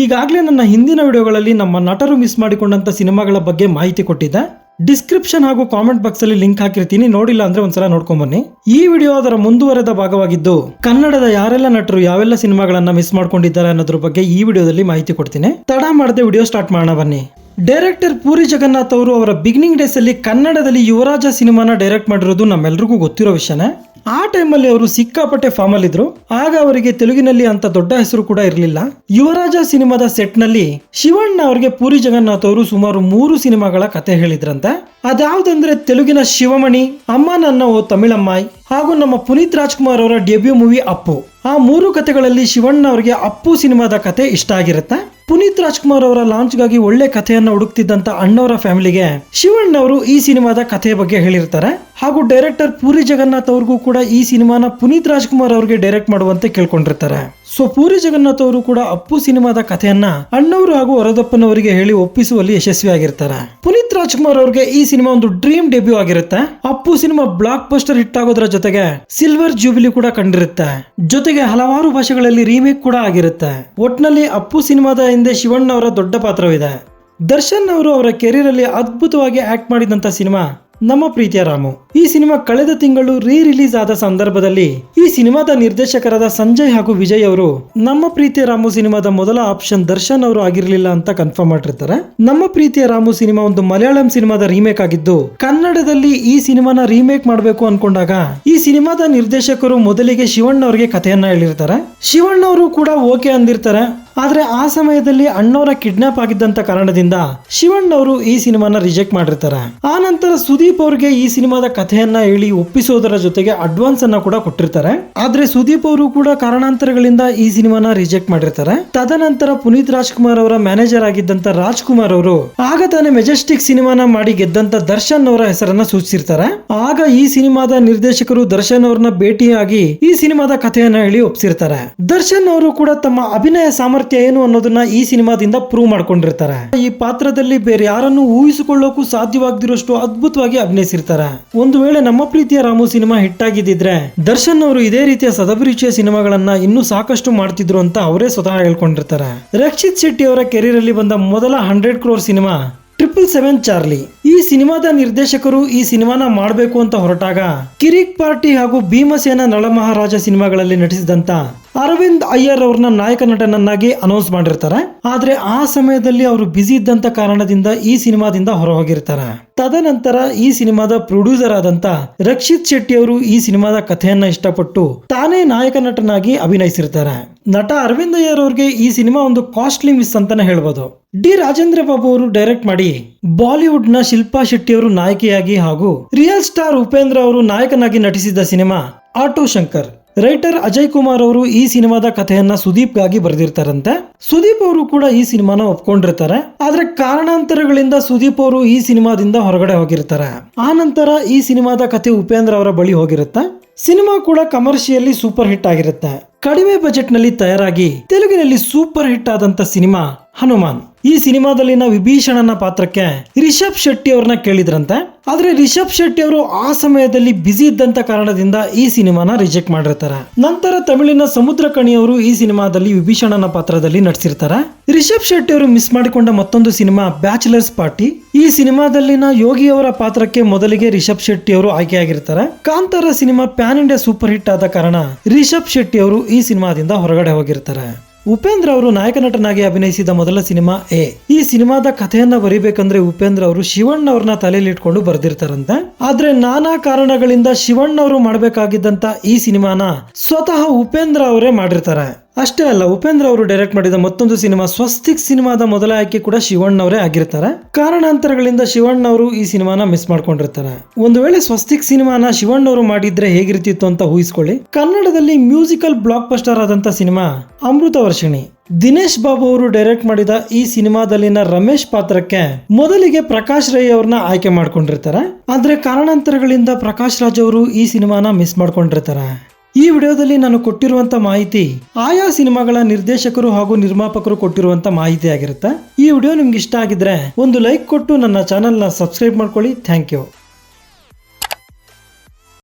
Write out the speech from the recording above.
ಈಗಾಗಲೇ ನನ್ನ ಹಿಂದಿನ ವಿಡಿಯೋಗಳಲ್ಲಿ ನಮ್ಮ ನಟರು ಮಿಸ್ ಮಾಡಿಕೊಂಡಂತ ಸಿನಿಮಾಗಳ ಬಗ್ಗೆ ಮಾಹಿತಿ ಕೊಟ್ಟಿದ್ದೆ. ಡಿಸ್ಕ್ರಿಪ್ಷನ್ ಹಾಗೂ ಕಾಮೆಂಟ್ ಬಾಕ್ಸ್ ಅಲ್ಲಿ ಲಿಂಕ್ ಹಾಕಿರ್ತೀನಿ. ನೋಡಿಲ್ಲ ಅಂದ್ರೆ ಒಂದ್ಸಲ ನೋಡ್ಕೊಂಡ್ ಬನ್ನಿ ಈ ವಿಡಿಯೋ ಅದರ ಮುಂದುವರೆದ ಭಾಗವಾಗಿದ್ದು, ಕನ್ನಡದ ಯಾರೆಲ್ಲ ನಟರು ಯಾವೆಲ್ಲ ಸಿನಿಮಾಗಳನ್ನ ಮಿಸ್ ಮಾಡ್ಕೊಂಡಿದ್ದಾರೆ ಅನ್ನೋದ್ರ ಬಗ್ಗೆ ಈ ವಿಡಿಯೋದಲ್ಲಿ ಮಾಹಿತಿ ಕೊಡ್ತೀನಿ. ತಡ ಮಾಡದೆ ವಿಡಿಯೋ ಸ್ಟಾರ್ಟ್ ಮಾಡೋಣ ಬನ್ನಿ. ಡೈರೆಕ್ಟರ್ ಪೂರಿ ಜಗನ್ನಾಥ್ ಅವರು ಅವರ ಬಿಗಿನಿಂಗ್ ಡೇಸ್ ಅಲ್ಲಿ ಕನ್ನಡದಲ್ಲಿ ಯುವರಾಜ ಸಿನಿಮಾನ ಡೈರೆಕ್ಟ್ ಮಾಡಿರೋದು ನಮ್ಮೆಲ್ರಿಗೂ ಗೊತ್ತಿರೋ ವಿಷಯನೇ. ಆ ಟೈಮಲ್ಲಿ ಅವರು ಸಿಕ್ಕಾಪಟ್ಟೆ ಫಾರ್ಮ್ ಅಲ್ಲಿ ಇದ್ರು. ಆಗ ಅವರಿಗೆ ತೆಲುಗಿನಲ್ಲಿ ಅಂತ ದೊಡ್ಡ ಹೆಸರು ಕೂಡ ಇರಲಿಲ್ಲ. ಯುವರಾಜ ಸಿನಿಮಾದ ಸೆಟ್ನಲ್ಲಿ ಶಿವಣ್ಣ ಅವರಿಗೆ ಪೂರಿ ಜಗನ್ನಾಥ್ ಅವರು ಸುಮಾರು ಮೂರು ಸಿನಿಮಾಗಳ ಕತೆ ಹೇಳಿದ್ರಂತೆ. ಅದ್ಯಾವ್ದಂದ್ರೆ ತೆಲುಗಿನ ಶಿವಮಣಿ, ಅಮ್ಮ ನನ್ನ ಓ ತಮಿಳಮ್ಮಾಯಿ ಹಾಗೂ ನಮ್ಮ ಪುನೀತ್ ರಾಜ್ಕುಮಾರ್ ಅವರ ಡೆಬ್ಯೂ ಮೂವಿ ಅಪ್ಪು. ಆ ಮೂರು ಕತೆಗಳಲ್ಲಿ ಶಿವಣ್ಣ ಅವರಿಗೆ ಅಪ್ಪು ಸಿನಿಮಾದ ಕತೆ ಇಷ್ಟ ಆಗಿರುತ್ತೆ. ಪುನೀತ್ ರಾಜ್ಕುಮಾರ್ ಅವರ ಲಾಂಚ್ಗಾಗಿ ಒಳ್ಳೆ ಕಥೆಯನ್ನ ಹುಡುಕ್ತಿದ್ದಂತ ಅಣ್ಣವರ ಫ್ಯಾಮಿಲಿಗೆ ಶಿವಣ್ಣ ಅವರು ಈ ಸಿನಿಮಾದ ಕಥೆಯ ಬಗ್ಗೆ ಹೇಳಿರ್ತಾರೆ. ಹಾಗೂ ಡೈರೆಕ್ಟರ್ ಪೂರಿ ಜಗನ್ನಾಥ್ ಅವ್ರಿಗೂ ಕೂಡ ಈ ಸಿನಿಮಾನ ಪುನೀತ್ ರಾಜ್ಕುಮಾರ್ ಅವ್ರಿಗೆ ಡೈರೆಕ್ಟ್ ಮಾಡುವಂತೆ ಕೇಳ್ಕೊಂಡಿರ್ತಾರೆ. ಸೊ ಪೂರಿ ಜಗನ್ನಾಥ್ ಅವರು ಕೂಡ ಅಪ್ಪು ಸಿನಿಮಾದ ಕಥೆಯನ್ನ ಅಣ್ಣವರು ಹಾಗೂ ವರದಪ್ಪನವರಿಗೆ ಹೇಳಿ ಒಪ್ಪಿಸುವಲ್ಲಿ ಯಶಸ್ವಿಯಾಗಿರ್ತಾರೆ. ಪುನೀತ್ ರಾಜ್ಕುಮಾರ್ ಅವ್ರಿಗೆ ಈ ಸಿನಿಮಾ ಒಂದು ಡ್ರೀಮ್ ಡೆಬ್ಯೂ ಆಗಿರುತ್ತೆ. Appu cinema blockbuster hit ಆಗೋದ್ರ ಜೊತೆಗೆ ಸಿಲ್ವರ್ ಜೂಬಿಲಿ ಕೂಡ ಕಂಡಿರುತ್ತೆ. ಜೊತೆಗೆ ಹಲವಾರು ಭಾಷೆಗಳಲ್ಲಿ ರೀಮೇಕ್ ಕೂಡ ಆಗಿರುತ್ತೆ. ಒಟ್ನಲ್ಲಿ ಅಪ್ಪು ಸಿನಿಮಾದ ಹಿಂದೆ ಶಿವಣ್ಣ ಅವರ ದೊಡ್ಡ ಪಾತ್ರವಿದೆ. ದರ್ಶನ್ ಅವರು ಅವರ ಕೆರಿಯರ್ ಅಲ್ಲಿ ಅದ್ಭುತವಾಗಿ ಆಕ್ಟ್ ಮಾಡಿದಂತ ಸಿನಿಮಾ ನಮ್ಮ ಪ್ರೀತಿಯ ರಾಮು. ಈ ಸಿನಿಮಾ ಕಳೆದ ತಿಂಗಳು ರೀ ರಿಲೀಸ್ ಆದ ಸಂದರ್ಭದಲ್ಲಿ ಈ ಸಿನಿಮಾದ ನಿರ್ದೇಶಕರಾದ ಸಂಜಯ್ ಹಾಗೂ ವಿಜಯ್ ಅವರು ನಮ್ಮ ಪ್ರೀತಿಯ ರಾಮು ಸಿನಿಮಾದ ಮೊದಲ ಆಪ್ಷನ್ ದರ್ಶನ್ ಅವರು ಆಗಿರಲಿಲ್ಲ ಅಂತ ಕನ್ಫರ್ಮ್ ಮಾಡಿರ್ತಾರೆ. ನಮ್ಮ ಪ್ರೀತಿಯ ರಾಮು ಸಿನಿಮಾ ಒಂದು ಮಲಯಾಳಂ ಸಿನಿಮಾದ ರೀಮೇಕ್ ಆಗಿದ್ದು, ಕನ್ನಡದಲ್ಲಿ ಈ ಸಿನಿಮಾನ ರೀಮೇಕ್ ಮಾಡಬೇಕು ಅನ್ಕೊಂಡಾಗ ಈ ಸಿನಿಮಾದ ನಿರ್ದೇಶಕರು ಮೊದಲಿಗೆ ಶಿವಣ್ಣ ಅವರಿಗೆ ಕಥೆಯನ್ನ ಹೇಳಿರ್ತಾರೆ. ಶಿವಣ್ಣ ಅವರು ಕೂಡ ಓಕೆ ಅಂದಿರ್ತಾರೆ. ಆದ್ರೆ ಆ ಸಮಯದಲ್ಲಿ ಅಣ್ಣವರ ಕಿಡ್ನಾಪ್ ಆಗಿದ್ದಂತ ಕಾರಣದಿಂದ ಶಿವಣ್ಣ ಅವರು ಈ ಸಿನಿಮಾನ ರಿಜೆಕ್ಟ್ ಮಾಡಿರ್ತಾರೆ. ಆ ನಂತರ ಸುದೀಪ್ ಅವರಿಗೆ ಈ ಸಿನಿಮಾದ ಕಥೆಯನ್ನ ಹೇಳಿ ಒಪ್ಪಿಸೋದರ ಜೊತೆಗೆ ಅಡ್ವಾನ್ಸ್ ಅನ್ನ ಕೂಡ ಕೊಟ್ಟಿರ್ತಾರೆ. ಆದ್ರೆ ಸುದೀಪ್ ಅವರು ಕೂಡ ಕಾರಣಾಂತರಗಳಿಂದ ಈ ಸಿನಿಮಾನ ರಿಜೆಕ್ಟ್ ಮಾಡಿರ್ತಾರೆ. ತದನಂತರ ಪುನೀತ್ ರಾಜ್ಕುಮಾರ್ ಅವರ ಮ್ಯಾನೇಜರ್ ಆಗಿದ್ದಂತ ರಾಜ್ಕುಮಾರ್ ಅವರು ಆಗ ತಾನೇ ಮೆಜೆಸ್ಟಿಕ್ ಸಿನಿಮಾನ ಮಾಡಿ ಗೆದ್ದಂತ ದರ್ಶನ್ ಅವರ ಹೆಸರನ್ನ ಸೂಚಿಸಿರ್ತಾರೆ. ಆಗ ಈ ಸಿನಿಮಾದ ನಿರ್ದೇಶಕರು ದರ್ಶನ್ ಅವ್ರನ್ನ ಭೇಟಿಯಾಗಿ ಈ ಸಿನಿಮಾದ ಕಥೆಯನ್ನ ಹೇಳಿ ಒಪ್ಸಿರ್ತಾರೆ. ದರ್ಶನ್ ಅವರು ಕೂಡ ತಮ್ಮ ಅಭಿನಯ ಸಾಮರ್ಥ್ಯ ಏನು ಅನ್ನೋದನ್ನ ಈ ಸಿನಿಮಾದಿಂದ ಪ್ರೂವ್ ಮಾಡ್ಕೊಂಡಿರ್ತಾರೆ. ಈ ಪಾತ್ರದಲ್ಲಿ ಬೇರೆ ಯಾರನ್ನು ಊಹಿಸಿಕೊಳ್ಳೋಕು ಸಾಧ್ಯವಾಗದಿರೋಷ್ಟು ಅದ್ಭುತವಾಗಿ ಅಭಿನಯಿಸಿರ್ತಾರೆ. ಒಂದು ವೇಳೆ ನಮ್ಮ ಪ್ರೀತಿಯ ರಾಮು ಸಿನಿಮಾ ಹಿಟ್ ಆಗಿದ್ದಿದ್ರೆ ದರ್ಶನ್ ಅವರು ಇದೇ ರೀತಿಯ ಸದಭಿರುಚಿಯ ಸಿನಿಮಾಗಳನ್ನ ಇನ್ನೂ ಸಾಕಷ್ಟು ಮಾಡ್ತಿದ್ರು ಅಂತ ಅವರೇ ಸ್ವತಃ ಹೇಳ್ಕೊಂಡಿರ್ತಾರೆ. ರಕ್ಷಿತ್ ಶೆಟ್ಟಿ ಅವರ ಕೆರಿಯರ್ ಅಲ್ಲಿ ಬಂದ ಮೊದಲ hundred crore cinema triple seven Charlie. ಈ ಸಿನಿಮಾದ ನಿರ್ದೇಶಕರು ಈ ಸಿನಿಮಾನ ಮಾಡಬೇಕು ಅಂತ ಹೊರಟಾಗ ಕಿರಿಕ್ ಪಾರ್ಟಿ ಹಾಗೂ ಭೀಮಸೇನ ನಳಮಹಾರಾಜ ಸಿನಿಮಾಗಳಲ್ಲಿ ನಟಿಸಿದಂತ ಅರವಿಂದ್ ಅಯ್ಯರ್ ಅವ್ರನ್ನ ನಾಯಕ ನಟನನ್ನಾಗಿ ಅನೌನ್ಸ್ ಮಾಡಿರ್ತಾರೆ. ಆದ್ರೆ ಆ ಸಮಯದಲ್ಲಿ ಅವರು ಬ್ಯುಸಿ ಇದ್ದಂತ ಕಾರಣದಿಂದ ಈ ಸಿನಿಮಾದಿಂದ ಹೊರ ಹೋಗಿರ್ತಾರೆ ತದನಂತರ ಈ ಸಿನಿಮಾದ ಪ್ರೊಡ್ಯೂಸರ್ ಆದಂತ ರಕ್ಷಿತ್ ಶೆಟ್ಟಿ ಅವರು ಈ ಸಿನಿಮಾದ ಕಥೆಯನ್ನ ಇಷ್ಟಪಟ್ಟು ತಾನೇ ನಾಯಕ ನಟನಾಗಿ ಅಭಿನಯಿಸಿರ್ತಾರೆ. ನಟ ಅರವಿಂದ್ ಅಯ್ಯರ್ ಅವ್ರಿಗೆ ಈ ಸಿನಿಮಾ ಒಂದು ಕಾಸ್ಟ್ಲಿ ಮಿಸ್ ಅಂತಾನೆ ಹೇಳ್ಬೋದು. ಡಿ ರಾಜೇಂದ್ರ ಬಾಬು ಅವರು ಡೈರೆಕ್ಟ್ ಮಾಡಿ ಬಾಲಿವುಡ್ನ ಶಿಲ್ಪಾ ಶೆಟ್ಟಿ ಅವರು ನಾಯಕಿಯಾಗಿ ಹಾಗೂ ರಿಯಲ್ ಸ್ಟಾರ್ ಉಪೇಂದ್ರ ಅವರು ನಾಯಕನಾಗಿ ನಟಿಸಿದ cinema auto Shankar writer Ajay Kumar ಅವರು ಈ ಸಿನಿಮಾದ ಕಥೆಯನ್ನ ಸುದೀಪ್ಗಾಗಿ ಬರೆದಿರ್ತಾರಂತೆ. ಸುದೀಪ್ ಅವರು ಕೂಡ ಈ ಸಿನಿಮಾನ ಒಪ್ಕೊಂಡಿರ್ತಾರೆ. ಆದ್ರೆ ಕಾರಣಾಂತರಗಳಿಂದ ಸುದೀಪ್ ಅವರು ಈ ಸಿನಿಮಾದಿಂದ ಹೊರಗಡೆ ಹೋಗಿರ್ತಾರೆ. ಆ ನಂತರ ಈ ಸಿನಿಮಾದ ಕಥೆ ಉಪೇಂದ್ರ ಅವರ ಬಳಿ ಹೋಗಿರುತ್ತೆ. ಸಿನಿಮಾ ಕೂಡ ಕಮರ್ಷಿಯಲಿ ಸೂಪರ್ ಹಿಟ್ ಆಗಿರುತ್ತೆ. ಕಡಿಮೆ ಬಜೆಟ್ನಲ್ಲಿ ತಯಾರಾಗಿ, ತೆಲುಗಿನಲ್ಲಿ ಸೂಪರ್ ಹಿಟ್ ಆದಂತ ಸಿನಿಮಾ ಹನುಮಾನ್. ಈ ಸಿನಿಮಾದಲ್ಲಿನ ವಿಭೀಷಣನ ಪಾತ್ರಕ್ಕೆ ರಿಷಬ್ ಶೆಟ್ಟಿ ಅವ್ರನ್ನ ಕೇಳಿದ್ರಂತೆ. ಆದ್ರೆ ರಿಷಬ್ ಶೆಟ್ಟಿ ಅವರು ಆ ಸಮಯದಲ್ಲಿ ಬ್ಯುಸಿ ಇದ್ದಂತ ಕಾರಣದಿಂದ ಈ ಸಿನಿಮಾನ ರಿಜೆಕ್ಟ್ ಮಾಡಿರ್ತಾರೆ. ನಂತರ ತಮಿಳಿನ ಸಮುದ್ರ ಕಣಿಯವರು ಈ ಸಿನಿಮಾದಲ್ಲಿ ವಿಭೀಷಣನ ಪಾತ್ರದಲ್ಲಿ ನಟಿಸಿರ್ತಾರೆ ರಿಷಬ್ ಶೆಟ್ಟಿ ಅವರು ಮಿಸ್ ಮಾಡಿಕೊಂಡ ಮತ್ತೊಂದು ಸಿನಿಮಾ, ಬ್ಯಾಚುಲರ್ಸ್ ಪಾರ್ಟಿ. ಈ ಸಿನಿಮಾದಲ್ಲಿನ ಯೋಗಿ ಅವರ ಪಾತ್ರಕ್ಕೆ ಮೊದಲಿಗೆ ರಿಷಬ್ ಶೆಟ್ಟಿ ಅವರು ಆಯ್ಕೆಯಾಗಿರ್ತಾರೆ Kantara cinema pan India super hit ಆದ ಕಾರಣ ರಿಷಬ್ ಶೆಟ್ಟಿ ಅವರು ಈ ಸಿನಿಮಾದಿಂದ ಹೊರಗಡೆ ಹೋಗಿರ್ತಾರೆ. ಉಪೇಂದ್ರ ಅವರು ನಾಯಕ ನಟನಾಗಿ ಅಭಿನಯಿಸಿದ ಮೊದಲ ಸಿನಿಮಾ ಎ. ಈ ಸಿನಿಮಾದ ಕಥೆಯನ್ನ ಬರೀಬೇಕಂದ್ರೆ ಉಪೇಂದ್ರ ಅವರು ಶಿವಣ್ಣ ಅವ್ರನ್ನ ತಲೆಯಲ್ಲಿ ಇಟ್ಕೊಂಡು ಬರ್ದಿರ್ತಾರಂತೆ. ಆದ್ರೆ ನಾನಾ ಕಾರಣಗಳಿಂದ ಶಿವಣ್ಣ ಅವರು ಮಾಡಬೇಕಾಗಿದ್ದಂತ ಈ ಸಿನಿಮಾನ ಸ್ವತಃ ಉಪೇಂದ್ರ ಅವರೇ ಮಾಡಿರ್ತಾರೆ. ಅಷ್ಟೇ ಅಲ್ಲ, ಉಪೇಂದ್ರ ಅವರು ಡೈರೆಕ್ಟ್ ಮಾಡಿದ ಮತ್ತೊಂದು ಸಿನಿಮಾ, ಸ್ವಸ್ತಿಕ್ ಸಿನಿಮಾದ ಮೊದಲ ಆಯ್ಕೆ ಕೂಡ ಶಿವಣ್ಣ ಅವರೇ ಆಗಿರ್ತಾರೆ. ಕಾರಣಾಂತರಗಳಿಂದ ಶಿವಣ್ಣ ಅವರು ಈ ಸಿನಿಮಾನ ಮಿಸ್ ಮಾಡ್ಕೊಂಡಿರ್ತಾರೆ. ಒಂದು ವೇಳೆ ಸ್ವಸ್ತಿಕ್ ಸಿನಿಮಾನ ಶಿವಣ್ಣ ಅವರು ಮಾಡಿದ್ರೆ ಹೇಗಿರ್ತಿತ್ತು ಅಂತ ಊಹಿಸ್ಕೊಳ್ಳಿ. ಕನ್ನಡದಲ್ಲಿ ಮ್ಯೂಸಿಕಲ್ ಬ್ಲಾಕ್ ಬಸ್ಟರ್ ಆದಂತ ಸಿನಿಮಾ ಅಮೃತ ವರ್ಷಿಣಿ. ದಿನೇಶ್ ಬಾಬು ಅವರು ಡೈರೆಕ್ಟ್ ಮಾಡಿದ ಈ ಸಿನಿಮಾದಲ್ಲಿನ ರಮೇಶ್ ಪಾತ್ರಕ್ಕೆ ಮೊದಲಿಗೆ ಪ್ರಕಾಶ್ ರೈ ಅವ್ರನ್ನ ಆಯ್ಕೆ ಮಾಡ್ಕೊಂಡಿರ್ತಾರೆ. ಆದ್ರೆ ಕಾರಣಾಂತರಗಳಿಂದ ಪ್ರಕಾಶ್ ರಾಜ್ ಅವರು ಈ ಸಿನಿಮಾನ ಮಿಸ್ ಮಾಡ್ಕೊಂಡಿರ್ತಾರೆ. ಈ ವಿಡಿಯೋದಲ್ಲಿ ನಾನು ಕೊಟ್ಟಿರುವಂತ ಮಾಹಿತಿ ಆಯಾ ಸಿನಿಮಾಗಳ ನಿರ್ದೇಶಕರು ಹಾಗೂ ನಿರ್ಮಾಪಕರು ಕೊಟ್ಟಿರುವಂತ ಮಾಹಿತಿ ಆಗಿರುತ್ತೆ. ಈ ವಿಡಿಯೋ ನಿಮ್ಗೆ ಇಷ್ಟ ಆಗಿದ್ರೆ ಒಂದು ಲೈಕ್ ಕೊಟ್ಟು ನನ್ನ ಚಾನೆಲ್ನ ಸಬ್ಸ್ಕ್ರೈಬ್ ಮಾಡ್ಕೊಳ್ಳಿ. Thank you.